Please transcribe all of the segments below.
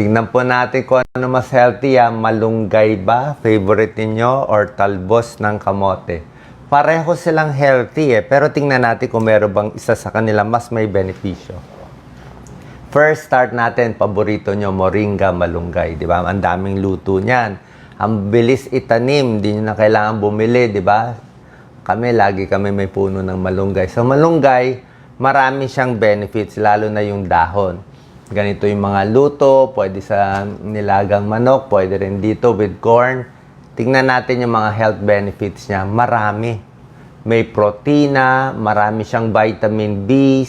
Tingnan po natin kung ano mas healthy, ah. malunggay ba, favorite ninyo, or talbos ng kamote. Pareho silang healthy eh, pero tingnan natin kung meron bang isa sa kanila mas may benepisyo. First, start natin, paborito nyo, moringa, malunggay, di ba? Ang daming luto niyan. Ang bilis itanim, di nyo na kailangan bumili, di ba? Kami, lagi kami may puno ng malunggay. So, malunggay, marami siyang benefits, lalo na yung dahon. Ganito yung mga luto, pwede sa nilagang manok, pwede rin dito with corn. Tingnan natin yung mga health benefits niya. Marami. May protina, marami siyang vitamin B,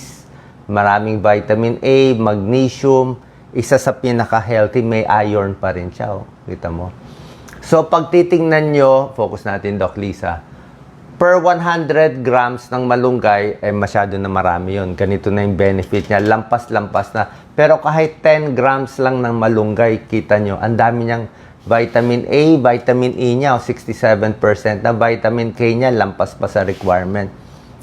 maraming vitamin A, magnesium. Isa sa pinaka-healthy, may iron pa rin siya. Oh. Kita mo? So, pag titingnan nyo, focus natin, Doc Lisa, per 100 grams ng malunggay, eh masyado na marami yon. Ganito na yung benefit niya. Lampas-lampas na. Pero kahit 10 grams lang ng malunggay, kita nyo, ang dami niyang vitamin A, vitamin E niya, o 67% na vitamin K niya, lampas pa sa requirement.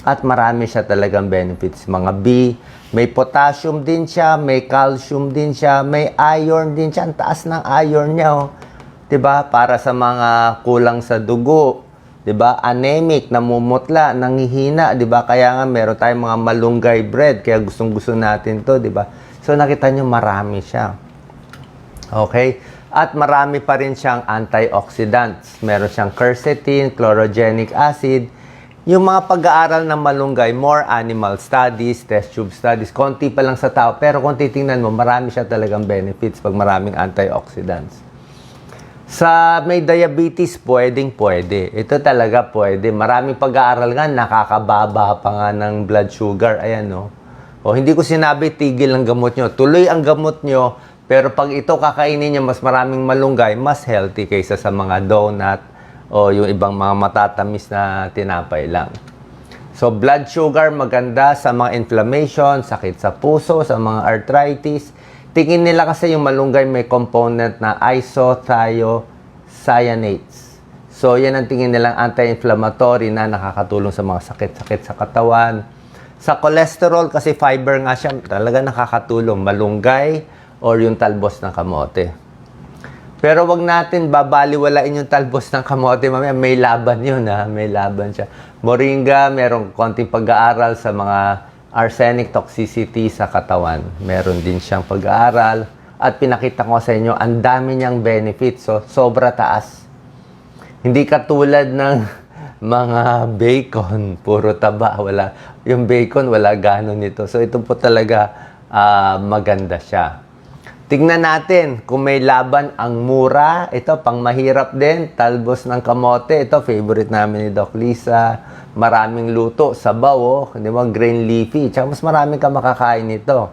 At marami siya talagang benefits. Mga B, may potassium din siya, may calcium din siya, may iron din siya. Ang taas ng iron niya, oh. 'Di ba? Para sa mga kulang sa dugo, 'di ba? Anemic, namumutla, nangihina, 'di ba? Kaya nga meron tayong mga malunggay bread, kaya gustong-gusto natin 'to, 'di ba? So nakita niyo marami siya. Okay? At marami pa rin siyang antioxidants. Meron siyang quercetin, chlorogenic acid. Yung mga pag-aaral ng malunggay, more animal studies, test tube studies, konti pa lang sa tao. Pero kung titingnan mo, marami siya talagang benefits pag maraming antioxidants. Sa may diabetes, pwedeng pwede. Ito talaga pwede. Maraming pag-aaral nga, nakakababa pa nga ng blood sugar. Ayan, no? O, hindi ko sinabi tigil ang gamot nyo. Tuloy ang gamot nyo, pero pag ito kakainin nyo, mas maraming malunggay, mas healthy kaysa sa mga donut o yung ibang mga matatamis na tinapay lang. So, blood sugar maganda sa mga inflammation, sakit sa puso, sa mga arthritis. Tingin nila kasi yung malunggay may component na isothiocyanates. So, yan ang tingin nilang anti-inflammatory na nakakatulong sa mga sakit-sakit sa katawan. Sa cholesterol, kasi fiber nga siya, talaga nakakatulong. Malunggay or yung talbos ng kamote. Pero wag natin babaliwalain yung talbos ng kamote. Mamaya may laban yun ha. May laban siya. Moringa, merong konting pag-aaral sa mga arsenic toxicity sa katawan. Meron din siyang pag-aaral. At pinakita ko sa inyo, ang dami niyang benefits. So, sobra taas. Hindi katulad ng mga bacon, puro taba, wala. Yung bacon, wala ganon nito. So, ito po talaga ah, maganda siya. Tingnan natin kung may laban ang mura. Ito, pang mahirap din. Talbos ng kamote. Ito, favorite namin ni Doc Lisa. Maraming luto. Sabaw, oh. Di ba? Grain leafy. Tsaka mas marami ka makakain nito.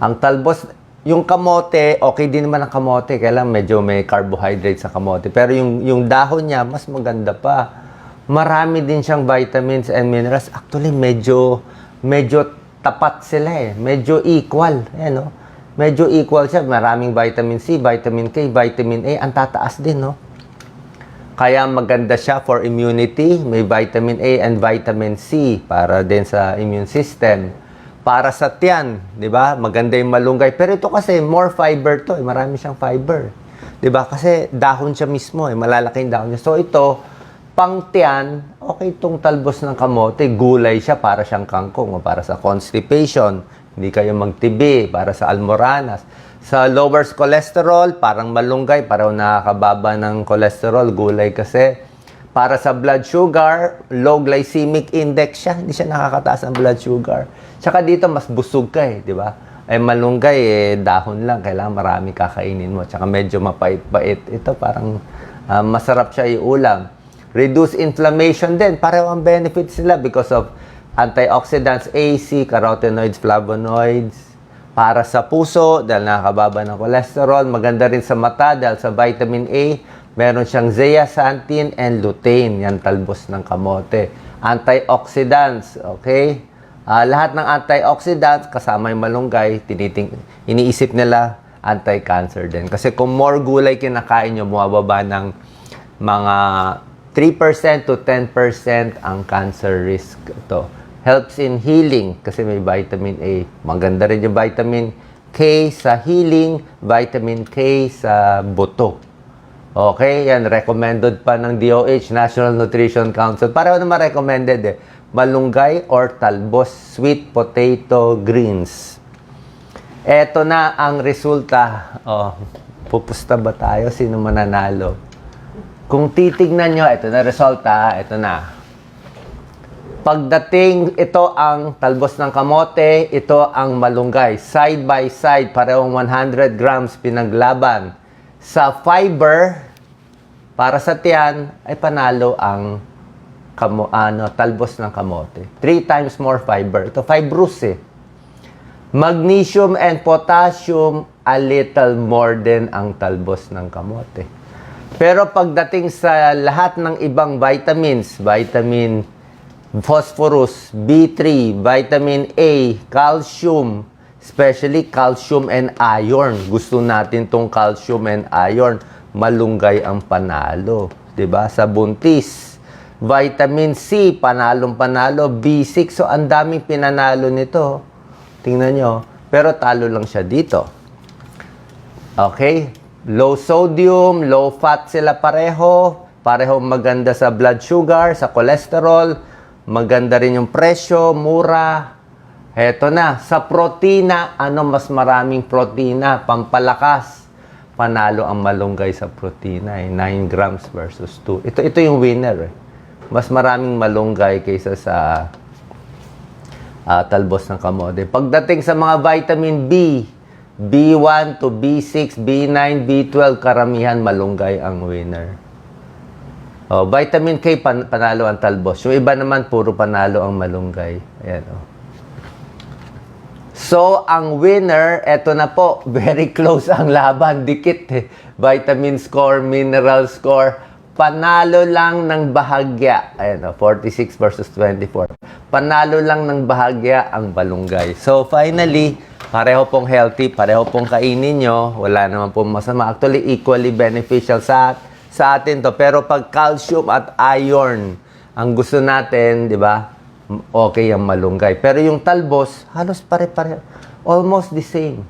Ang talbos, yung kamote, okay din naman ang kamote. Kaya lang medyo may carbohydrate sa kamote. Pero yung, yung dahon niya, mas maganda pa. Marami din siyang vitamins and minerals. Actually, medyo, medyo tapat sila eh. Medyo equal. Ayan, no? Medyo equal siya. Maraming vitamin C, vitamin K, vitamin A. Ang tataas din, no? Kaya maganda siya for immunity. May vitamin A and vitamin C para din sa immune system. Para sa tiyan, di ba? Maganda yung malunggay. Pero ito kasi, more fiber to. Eh. Marami siyang fiber. Di ba? Kasi dahon siya mismo. Eh. Malalaki yung dahon niya. So ito, pang tiyan, okay itong talbos ng kamote. Gulay siya para siyang kangkong o para sa constipation. Hindi kayo magtibi para sa almoranas. Sa lowers cholesterol, parang malunggay, parang nakakababa ng cholesterol, gulay kasi. Para sa blood sugar, low glycemic index siya, hindi siya nakakataas ng blood sugar. Tsaka dito, mas busog ka eh, di ba? Eh, malunggay, eh, dahon lang, kailangan marami kakainin mo. Tsaka medyo mapait-pait. Ito parang ah, masarap siya iulam. Reduce inflammation din. Pareho ang benefits nila because of antioxidants A, C, carotenoids, flavonoids. Para sa puso, dahil nakakababa ng cholesterol. Maganda rin sa mata dahil sa vitamin A. Meron siyang zeaxanthin and lutein. Yan talbos ng kamote. Antioxidants, okay? Ah, lahat ng antioxidants, kasama yung malunggay, tiniting, iniisip nila anti-cancer din. Kasi kung more gulay kinakain nyo, bumababa ng mga 3% to 10% ang cancer risk. Ito. Helps in healing kasi may vitamin A. Maganda rin yung vitamin K sa healing, vitamin K sa buto. Okay, yan recommended pa ng DOH, National Nutrition Council. Pareho naman recommended eh. Malunggay or talbos, sweet potato greens. Eto na ang resulta. Oh, pupusta ba tayo? Sino mananalo? Kung titignan nyo, ito na resulta. Ito na. Pagdating, ito ang talbos ng kamote, ito ang malunggay. Side by side, parehong 100 grams pinaglaban. Sa fiber, para sa tiyan, ay panalo ang kamo, ano, talbos ng kamote. Three times more fiber. Ito, fibrous eh. Magnesium and potassium, a little more than ang talbos ng kamote. Pero pagdating sa lahat ng ibang vitamins, vitamin phosphorus, B3, vitamin A, calcium, especially calcium and iron. Gusto natin tong calcium and iron. Malunggay ang panalo. ba Sa buntis. Vitamin C, panalong panalo. B6, so ang daming pinanalo nito. Tingnan nyo. Pero talo lang siya dito. Okay? Low sodium, low fat sila pareho. Pareho maganda sa blood sugar, sa cholesterol. Maganda rin yung presyo, mura. Heto na, sa protina, ano mas maraming protina, pampalakas. Panalo ang malunggay sa protina, eh, 9 grams versus 2. Ito, ito yung winner. Eh. Mas maraming malunggay kaysa sa ah, talbos ng kamote. Pagdating sa mga vitamin B, B1 to B6, B9, B12, karamihan malunggay ang winner. Oh, vitamin K pan- panalo ang talbos. Yung iba naman puro panalo ang malunggay. Ayan oh. So, ang winner, eto na po, very close ang laban, dikit eh. Vitamin score, mineral score, panalo lang ng bahagya. Ayan o, 46 versus 24. Panalo lang ng bahagya ang balunggay. So, finally, pareho pong healthy, pareho pong kainin nyo, wala naman pong masama. Actually, equally beneficial sa, sa atin to. Pero pag calcium at iron, ang gusto natin, di ba, okay ang malunggay. Pero yung talbos, halos pare-pare. Almost the same.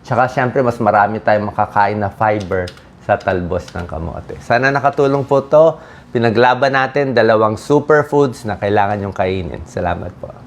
Tsaka syempre, mas marami tayong makakain na fiber sa talbos ng kamote. Sana nakatulong po to. Pinaglaban natin dalawang superfoods na kailangan yung kainin. Salamat po.